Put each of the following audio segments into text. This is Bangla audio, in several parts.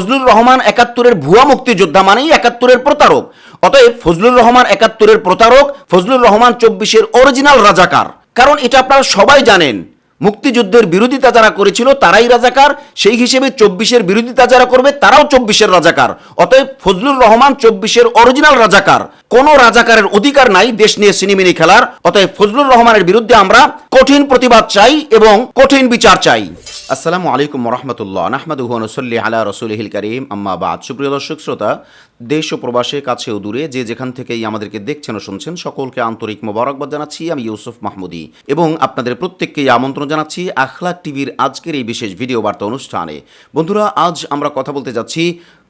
ফজলুর রহমান একাত্তরের ভুয়া মুক্তিযোদ্ধা মানেই একাত্তরের প্রতারক। অতএব ফজলুর রহমান একাত্তরের প্রতারক, ফজলুর রহমান চব্বিশের অরিজিনাল রাজাকার। কারণ এটা আপনারা সবাই জানেন মুক্তিযুদ্ধের বিরোধিতা যারা করেছিল তারাই রাজাকার, সেই হিসেবে চব্বিশের বিরোধিতা যারা করবে তারাও চব্বিশের রাজাকার। অতএব ফজলুর রহমান চব্বিশের অরিজিনাল রাজাকার। কোন রাজাকারের অধিকার নাই দেশ নিয়ে সিনেমিনি খেলার। অতএব ফজলুর রহমানের বিরুদ্ধে আমরা কঠিন প্রতিবাদ চাই এবং কঠিন বিচার চাই। আসসালামু আলাইকুম রহমতুল্লাহ। নাহমাদুহু নসল্লি আলা রসুলহিল করিম। আম্মা বাদ। সুপ্রিয় দর্শক, শ্রোতা দেশ ও প্রবাসে কাছে দূরে যে যেখান থেকেই আমাদেরকে দেখছেন ও শুনছেন, সকলকে আন্তরিক মোবারকবাদ জানাচ্ছি। আমি ইউসুফ মাহমুদি এবং আপনাদের প্রত্যেককেই আমন্ত্রণ জানাচ্ছি আখলাক টিভির আজকের এই বিশেষ ভিডিও বার্তা অনুষ্ঠানে। বন্ধুরা, আজ আমরা কথা বলতে যাচ্ছি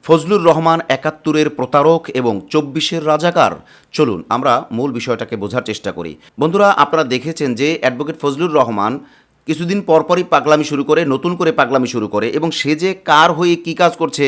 ফজলুর রহমান একাত্তরের প্রতারক এবং চব্বিশের রাজাকার। চলুন, আমরা মূল বিষয়টাকে বোঝার চেষ্টা করি। বন্ধুরা, আপনারা দেখেছেন যে অ্যাডভোকেট ফজলুর রহমান কিছুদিন পরপরই পাগলামি শুরু করে, নতুন করে পাগলামি শুরু করে এবং সে যে কার হয়ে কী কাজ করছে,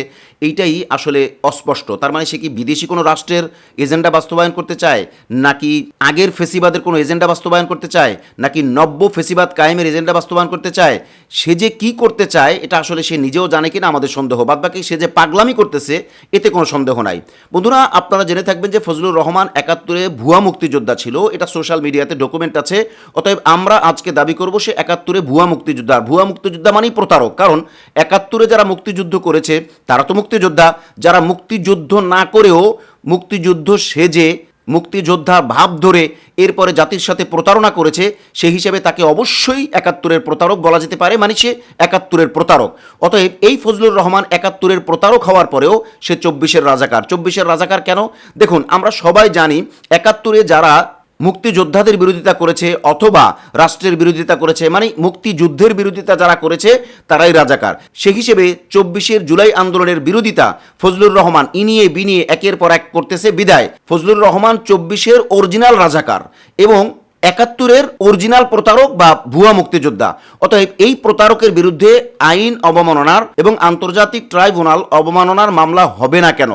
এইটাই আসলে অস্পষ্ট। তার মানে সে কি বিদেশি কোনো রাষ্ট্রের এজেন্ডা বাস্তবায়ন করতে চায়, নাকি আগের ফেসিবাদের কোনো এজেন্ডা বাস্তবায়ন করতে চায়, নাকি নব্য ফেসিবাদ কায়েমের এজেন্ডা বাস্তবায়ন করতে চায়? সে যে কি করতে চায়, এটা আসলে সে নিজেও জানে কিনা আমাদের সন্দেহ। বাদ বাকি সে যে পাগলামি করতেছে, এতে কোনো সন্দেহ নাই। বন্ধুরা, আপনারা জেনে থাকবেন যে ফজলুর রহমান একাত্তরে ভুয়া মুক্তিযোদ্ধা ছিল। এটা সোশ্যাল মিডিয়াতে ডকুমেন্ট আছে। অতএব আমরা আজকে দাবি করব, সে একাত্তরে ভুয়া মুক্তিযোদ্ধা ভুয়া মুক্তিযোদ্ধা মানেই প্রতারক। কারণ একাত্তরে যারা মুক্তিযুদ্ধ করেছে, তারা তো মুক্তিযোদ্ধা। যারা মুক্তিযুদ্ধ না করেও মুক্তিযুদ্ধ সেজে মুক্তিযোদ্ধার ভাব ধরে এরপরে জাতির সাথে প্রতারণা করেছে সেই হিসেবে তাকে অবশ্যই একাত্তরের প্রতারক বলা যেতে পারে মানে সে একাত্তরের প্রতারক। অতএব এই ফজলুর রহমান একাত্তরের প্রতারক হওয়ার পরেও সে চব্বিশের রাজাকার। চব্বিশের রাজাকার কেন? দেখুন, আমরা সবাই জানি, একাত্তরে যারা মুক্তিযোদ্ধাদের বিরোধিতা করেছে অথবা রাষ্ট্রের বিরোধিতা করেছে মানে মুক্তিযুদ্ধের বিরোধিতা যারা করেছে, তারাই রাজাকার। সে হিসেবে চব্বিশের জুলাই আন্দোলনের বিরোধিতা ফজলুর রহমান ইনিয়ে বিনিয়ে একের পর এক করতেছে বিদায়। ফজলুর রহমান চব্বিশের অরিজিনাল রাজাকার এবং একাত্তরের অরিজিনাল প্রতারক বা ভুয়া মুক্তিযোদ্ধা। অতএব এই প্রতারকের বিরুদ্ধে আইন অবমাননার এবং আন্তর্জাতিক ট্রাইব্যুনাল অবমাননার মামলা হবে না কেন?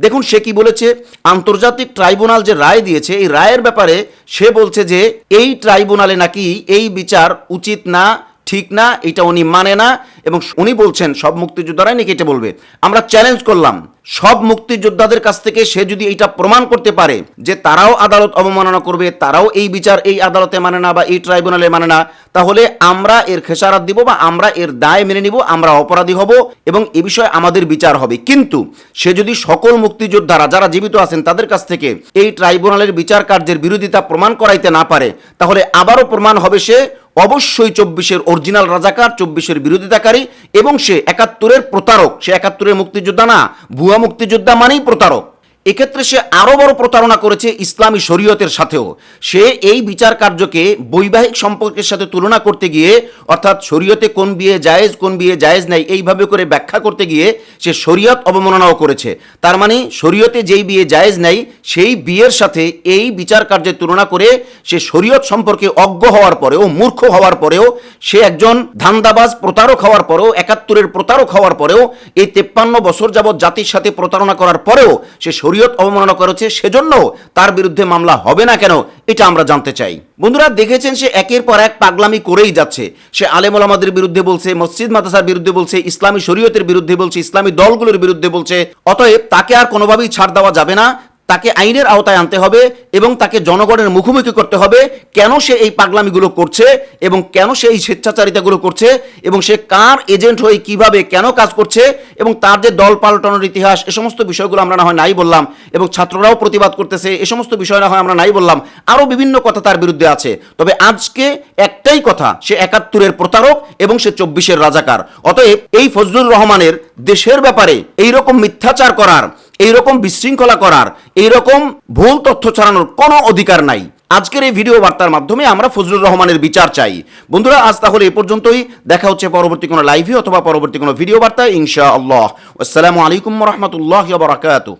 দেখুন, সে কি বলেছে? আন্তর্জাতিক ট্রাইব্যুনাল যে রায় দিয়েছে, এই রায়ের ব্যাপারে সে বলছে যে, এই ট্রাইব্যুনালে নাকি এই বিচার উচিত না ঠিক না, এটা উনি মানে না, এবং উনি বলছেন, সব মুক্তিযোদ্ধারাই নাকি এটা বলবে। আমরা চ্যালেঞ্জ করলাম, সব মুক্তিযোদ্ধাদের কাছ থেকে সে যদি এটা প্রমাণ করতে পারে যে তারাও আদালত অবমাননা করবে, তারাও এই বিচার এই আদালতে মানে না বা এই ট্রাইব্যুনালে মানে না তাহলে আমরা এর খেসারাত দিব বা আমরা এর দায় মেনে নিব, আমরা অপরাধী হব এবং এ বিষয়ে আমাদের বিচার হবে। কিন্তু সে যদি সকল মুক্তিযোদ্ধারা যারা জীবিত আছেন তাদের কাছ থেকে এই ট্রাইব্যুনালের বিচার কার্যের বিরোধিতা প্রমাণ করাইতে না পারে, তাহলে আবারও প্রমাণ হবে সে অবশ্যই চব্বিশের অরিজিনাল রাজাকার, চব্বিশের বিরোধিতাকারী এবং সে একাত্তরের প্রতারক। সে একাত্তরের মুক্তিযোদ্ধা না, ভুয়া মুক্তিযোদ্ধা মানেই প্রতারক। এক্ষেত্রে সে আরও বড় প্রতারণা করেছে ইসলামী শরীয়তের সাথেও। সে এই বিচার কার্যকে বৈবাহিক সম্পর্কের সাথে তুলনা করতে গিয়ে, অর্থাৎ শরীয়তে কোন বিয়ে জায়েজ, কোন বিয়ে জায়েজ নাই, এইভাবে করে ব্যাখ্যা করতে গিয়ে সে শরীয়ত অবমাননাও করেছে। তার মানে শরীয়তে যেই বিয়ে জায়েজ নাই, সেই বিয়ের সাথে এই বিচার কার্যের তুলনা করে সে শরীয়ত সম্পর্কে অজ্ঞ হওয়ার পরেও, মূর্খ হওয়ার পরেও, সে একজন ধান্দাবাজ প্রতারক হওয়ার পরেও, একাত্তরের প্রতারক হওয়ার পরেও, এই তেপ্পান্ন বছর যাবৎ জাতির সাথে প্রতারণা করার পরেও সে শরীয়ত অবমাননা করেছে সেজন্য তার বিরুদ্ধে মামলা হবে না কেন, এটা আমরা জানতে চাই। বন্ধুরা, দেখেছেন সে একের পর এক পাগলামি করেই যাচ্ছে। সে আলেম ওলামাদের বিরুদ্ধে বলছে, মসজিদ মাদ্রাসার বিরুদ্ধে বলছে, ইসলামী শরীয়তের বিরুদ্ধে বলছে, ইসলামী দলগুলোর বিরুদ্ধে বলছে, অতএব তাকে আর কোনোভাবেই ছাড় দেওয়া যাবে না। তাকে আইনের আওতায় আনতে হবে এবং তাকে জনগণের মুখোমুখি করতে হবে কেন সে এই পাগলামিগুলো করছে এবং কেন সে এই স্বেচ্ছাচারিতাগুলো করছে এবং সে কার এজেন্ট হয়ে কীভাবে কেন কাজ করছে এবং তার যে দল পাল্টানোর ইতিহাস, এ সমস্ত বিষয়গুলো আমরা না হয় নাই বললাম এবং ছাত্ররাও প্রতিবাদ করতেছে, এ সমস্ত বিষয় না হয় আমরা নাই বললাম। আরও বিভিন্ন কথা তার বিরুদ্ধে আছে। তবে আজকে একটাই কথা, সে একাত্তরের প্রতারক এবং সে চব্বিশের রাজাকার। অতএব এই ফজলুর রহমানের দেশের ব্যাপারে এইরকম মিথ্যাচার করার এইরকম বিশৃঙ্খলা করার, এইরকম ভুল তথ্য ছড়ানোর কোনো অধিকার নাই। আজকের এই ভিডিও বার্তার মাধ্যমে আমরা ফজলুর রহমানের বিচার চাই। বন্ধুরা, আজ তাহলে এ পর্যন্তই। দেখা হচ্ছে পরবর্তী কোনো লাইভে অথবা পরবর্তী কোনো ভিডিও বার্তায় ইনশা আল্লাহ আসসালামু আলাইকুম রহমতুল্লাহ বারাকাতুহ।